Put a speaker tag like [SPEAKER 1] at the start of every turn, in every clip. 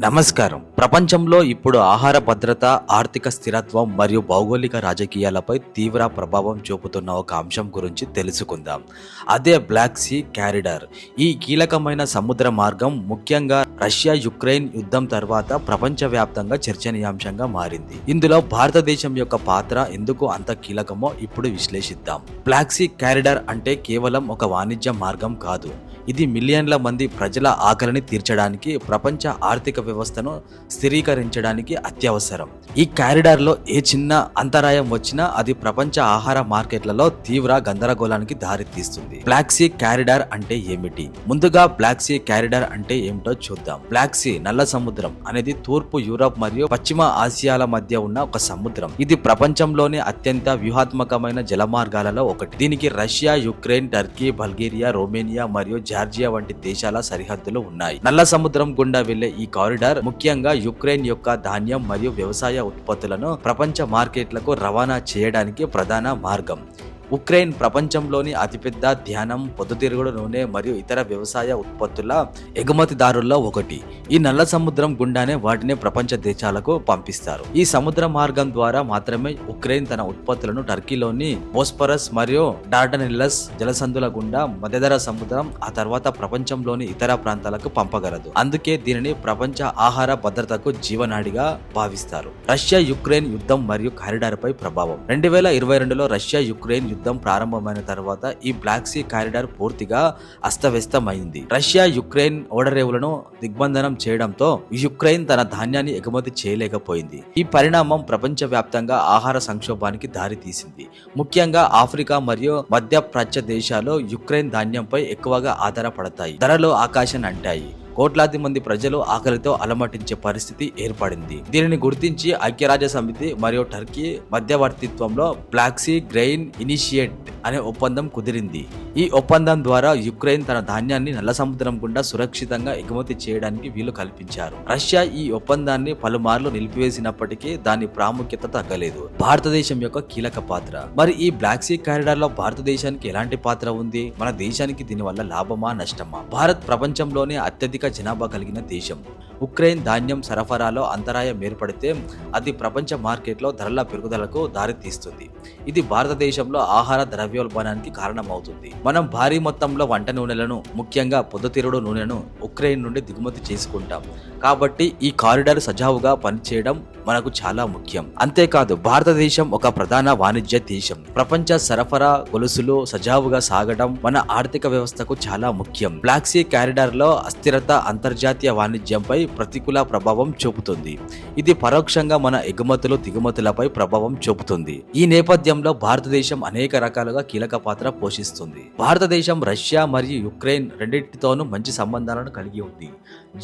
[SPEAKER 1] నమస్కారం. ప్రపంచంలో ఇప్పుడు ఆహార భద్రత ఆర్థిక స్థిరత్వం మరియు భౌగోళిక రాజకీయాలపై తీవ్ర ప్రభావం చూపుతున్న ఒక అంశం గురించి తెలుసుకుందాం. అదే బ్లాక్ సీ క్యారిడర్ ఈ కీలకమైన సముద్ర మార్గం ముఖ్యంగా రష్యా యుక్రెయిన్ యుద్ధం తర్వాత ప్రపంచవ్యాప్తంగా చర్చనీయాంశంగా మారింది. ఇందులో భారతదేశం యొక్క పాత్ర ఎందుకు అంత కీలకమో ఇప్పుడు విశ్లేషిద్దాం. బ్లాక్ సీ క్యారిడర్ అంటే కేవలం ఒక వాణిజ్య మార్గం కాదు. ఇది మిలియన్ల మంది ప్రజల ఆకలిని తీర్చడానికి ప్రపంచ ఆర్థిక వ్యవస్థను స్థిరీకరించడానికి అత్యవసరం. ఈ కారిడార్లో ఏ చిన్న అంతరాయం వచ్చినా అది ప్రపంచ ఆహార మార్కెట్లలో తీవ్ర గందరగోళానికి దారితీస్తుంది. బ్లాక్ సీ కారిడార్ అంటే ఏమిటి? ముందుగా బ్లాక్ సీ కారిడార్ అంటే ఏమిటో చూద్దాం. బ్లాక్ సీ నల్ల సముద్రం అనేది తూర్పు యూరప్ మరియు పశ్చిమ ఆసియాల మధ్య ఉన్న ఒక సముద్రం. ఇది ప్రపంచంలోని అత్యంత వ్యూహాత్మకమైన జలమార్గాలలో ఒకటి. దీనికి Russia Ukraine Turkey Bulgaria Romania మరియు జార్జియా వంటి దేశాల సరిహద్దులు ఉన్నాయి. నల్ల సముద్రం గుండా వెళ్ళే ఈ కారిడార్ ముఖ్యంగా యుక్రెయిన్ యొక్క ధాన్యం మరియు వ్యవసాయ ఉత్పత్తులను ప్రపంచ మార్కెట్లకు రవాణా చేయడానికి ప్రధాన మార్గం. ఉక్రెయిన్ ప్రపంచంలోని అతిపెద్ద ధ్యానం పొద్దుతిరుగుడు నూనె మరియు ఇతర వ్యవసాయ ఉత్పత్తుల ఎగుమతిదారుల్లో ఒకటి. ఈ నల్ల సముద్రం గుండానే వాటిని ప్రపంచ దేశాలకు పంపిస్తారు. ఈ సముద్ర మార్గం ద్వారా మాత్రమే ఉక్రెయిన్ తన ఉత్పత్తులను టర్కీలోని బోస్పరస్ మరియు డార్డనిల్లస్ జలసందుల గుండా మధ్యధర సముద్రం ఆ తర్వాత ప్రపంచంలోని ఇతర ప్రాంతాలకు పంపగలదు. అందుకే దీనిని ప్రపంచ ఆహార భద్రతకు జీవనాడిగా భావిస్తారు. రష్యా యుక్రెయిన్ యుద్ధం మరియు కారిడార్ పై ప్రభావం. రెండు వేల ఇరవై రెండులో రష్యా యుక్రెయిన్ యుద్ధం ప్రారంభమైన తర్వాత ఈ బ్లాక్ సీ కారిడార్ పూర్తిగా అస్తవ్యస్తమైంది. రష్యా యుక్రెయిన్ ఓడరేవులను దిగ్బంధనం చేయడంతో యుక్రెయిన్ తన ధాన్యాన్ని ఎగుమతి చేయలేకపోయింది. ఈ పరిణామం ప్రపంచవ్యాప్తంగా ఆహార సంక్షోభానికి దారితీసింది. ముఖ్యంగా ఆఫ్రికా మరియు మధ్య ప్రాచ్య దేశాలు యుక్రెయిన్ ధాన్యంపై ఎక్కువగా ఆధారపడతాయి. ధరలు ఆకాశాన్ని అంటాయి. కోట్లాది మంది ప్రజలు ఆకలితో అలమటించే పరిస్థితి ఏర్పడింది. దీనిని గుర్తించి ఐక్యరాజ్య సమితి మరియు టర్కీ మధ్యవర్తిత్వంలో బ్లాక్సీ గ్రెయిన్ ఇనిషియేట్ అనే ఒప్పందం కుదిరింది. ఈ ఒప్పందం ద్వారా యుక్రెయిన్ తన ధాన్యాన్ని నల్ల సముద్రం గుండా సురక్షితంగా ఎగుమతి చేయడానికి వీలు కల్పించారు. రష్యా ఈ ఒప్పందాన్ని పలుమార్లు నిలిపివేసినప్పటికీ దాని ప్రాముఖ్యత తగ్గలేదు. భారతదేశం యొక్క కీలక పాత్ర. మరి ఈ బ్లాక్ సీ కారిడార్లో భారతదేశానికి ఎలాంటి పాత్ర ఉంది? మన దేశానికి దీనివల్ల లాభమా నష్టమా? భారత్ ప్రపంచంలోనే అత్యధిక జనాభా కలిగిన దేశం. ఉక్రెయిన్ ధాన్యం సరఫరాలో అంతరాయం ఏర్పడితే అది ప్రపంచ మార్కెట్లో ధరల పెరుగుదలకు దారితీస్తుంది. ఇది భారతదేశంలో ఆహార ద్రవ్యోల్బణానికి కారణమవుతుంది. మనం భారీ మొత్తంలో వంట నూనెలను ముఖ్యంగా పొద్దుతిరుడు నూనెను ఉక్రెయిన్ నుండి దిగుమతి చేసుకుంటాం. కాబట్టి ఈ కారిడార్ సజావుగా పనిచేయడం మనకు చాలా ముఖ్యం. అంతేకాదు భారతదేశం ఒక ప్రధాన వాణిజ్య దేశం. ప్రపంచ సరఫరా గొలుసులు సజావుగా సాగడం మన ఆర్థిక వ్యవస్థకు చాలా ముఖ్యం. బ్లాక్ సీ కారిడార్లో అస్థిరత అంతర్జాతీయ వాణిజ్యంపై ప్రతికూల ప్రభావం చూపుతుంది. ఇది పరోక్షంగా మన ఎగుమతులు దిగుమతులపై ప్రభావం చూపుతుంది. ఈ నేపథ్యంలో భారతదేశం అనేక రకాలుగా కీలక పాత్ర పోషిస్తుంది. భారతదేశం రష్యా మరియు యుక్రెయిన్ రెండింటితోనూ మంచి సంబంధాలను కలిగి ఉంది.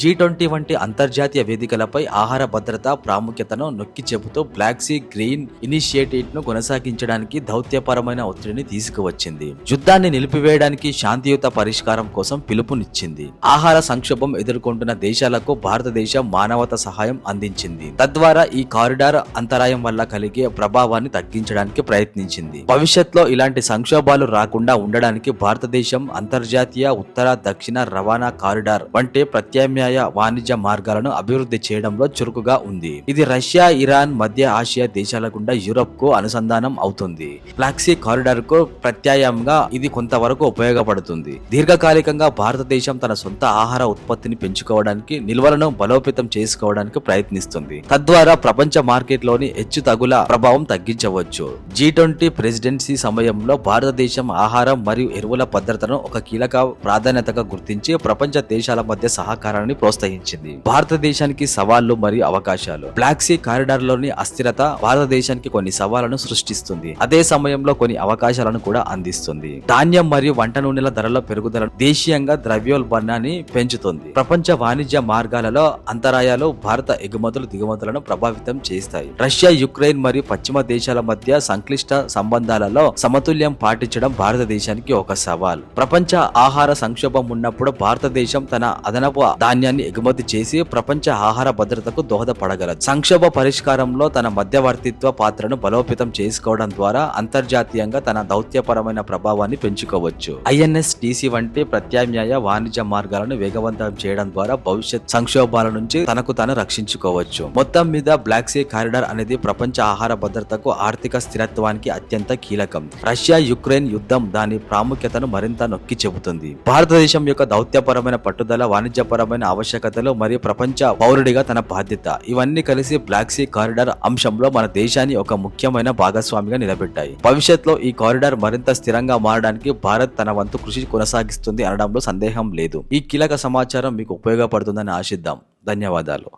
[SPEAKER 1] జీ ట్వంటీ వంటి అంతర్జాతీయ వేదికలపై ఆహార భద్రత ప్రాముఖ్యతను నొక్కి చెబుతూ బ్లాక్ సీ గ్రీన్ ఇనిషియేటివ్ను కొనసాగించడానికి దౌత్యపరమైన ఒత్తిడిని తీసుకువచ్చింది. యుద్ధాన్ని నిలిపివేయడానికి శాంతియుత పరిష్కారం కోసం పిలుపునిచ్చింది. ఆహార సంక్షోభం ఎదుర్కొంటున్న దేశాలకు భారతదేశం మానవత సహాయం అందించింది. తద్వారా ఈ కారిడార్ అంతరాయం వల్ల కలిగే ప్రభావాన్ని తగ్గించడానికి ప్రయత్నించింది. భవిష్యత్తులో ఇలాంటి సంక్షోభాలు రాకుండా ఉండడానికి భారతదేశం అంతర్జాతీయ ఉత్తర దక్షిణ రవాణా కారిడార్ వంటి ప్రత్యామ్నాయ వాణిజ్య మార్గాలను అభివృద్ధి చేయడంలో చురుకుగా ఉంది. ఇది రష్యా ఇరాన్ మధ్య ఆసియా దేశాల గుండా యూరప్కు అనుసంధానం అవుతుంది. ఫ్లాక్సీ కారిడార్కు ప్రత్యాయంగా ఇది కొంతవరకు ఉపయోగపడుతుంది. దీర్ఘకాలికంగా భారతదేశం తన సొంత ఆహార ఉత్పత్తిని పెంచుకోవడానికి నిల్వలను బలోపేతం చేసుకోవడానికి ప్రయత్నిస్తుంది. తద్వారా ప్రపంచ మార్కెట్లోని హెచ్చు తగుల ప్రభావం తగ్గించవచ్చు. జీ ట్వంటీ ప్రెసిడెన్సీ సమయంలో భారతదేశం ఆహారం మరియు ఎరువుల భద్రతను ఒక కీలక ప్రాధాన్యతగా గుర్తించి ప్రపంచ దేశాల మధ్య సహకారాన్ని ప్రోత్సహించింది. భారతదేశానికి సవాళ్ళు మరియు అవకాశాలు. బ్లాక్ సీ కారిడార్లోని అస్థిరత భారతదేశానికి కొన్ని సవాళ్ళను సృష్టిస్తుంది. అదే సమయంలో కొన్ని అవకాశాలను కూడా అందిస్తుంది. ధాన్యం మరియు వంట నూనెల ధరల పెరుగుదల దేశీయంగా ద్రవ్యోల్బణాన్ని పెంచుతుంది. ప్రపంచ వాణిజ్య మార్గాలలో అంతరాయాలు భారత ఎగుమతులు దిగుమతులను ప్రభావితం చేస్తాయి. రష్యా యుక్రెయిన్ మరియు పశ్చిమ దేశాల మధ్య సంక్లిష్ట సంబంధాలలో సమతుల్యం పాటించడం భారతదేశానికి ఒక సవాల్. ప్రపంచ ఆహార సంక్షోభం ఉన్నప్పుడు భారతదేశం తన అదనపు ధాన్యాన్ని ఎగుమతి చేసి ప్రపంచ ఆహార భద్రతకు దోహదపడగలదు. సంక్షోభ పరిష్కారంలో తన మధ్యవర్తిత్వ పాత్రను బలోపేతం చేసుకోవడం ద్వారా అంతర్జాతీయంగా తన దౌత్యపరమైన ప్రభావాన్ని పెంచుకోవచ్చు. ఐఎన్ఎస్ టీసీ వంటి ప్రత్యామ్నాయ వాణిజ్య మార్గాలను వేగవంతం చేయడం ద్వారా భవిష్యత్ సంక్షోభాల నుంచి తనకు తాను రక్షించుకోవచ్చు. మొత్తం మీద బ్లాక్ సీ కారిడార్ అనేది ప్రపంచ ఆహార భద్రతకు ఆర్థిక స్థిరత్వానికి అత్యంత కీలకం. రష్యా యుక్రెయిన్ యుద్ధం దాని ప్రాముఖ్యతను మరింత నొక్కి చెబుతుంది. భారతదేశం యొక్క దౌత్యపరమైన పట్టుదల వాణిజ్యపరమైన ఆవశ్యకతలు మరియు ప్రపంచ పౌరుడిగా తన బాధ్యత ఇవన్నీ కలిసి బ్లాక్ సీ కారిడార్ అంశంలో మన దేశాన్ని ఒక ముఖ్యమైన భాగస్వామిగా నిలబెట్టాయి. భవిష్యత్తులో ఈ కారిడార్ మరింత స్థిరంగా మారడానికి భారత్ తన వంతు కృషి కొనసాగిస్తుంది అనడంలో సందేహం లేదు. ఈ కీలక సమాచారం మీకు ఉపయోగపడుతుందని ఆశిద్దాం. ధన్యవాదాలు.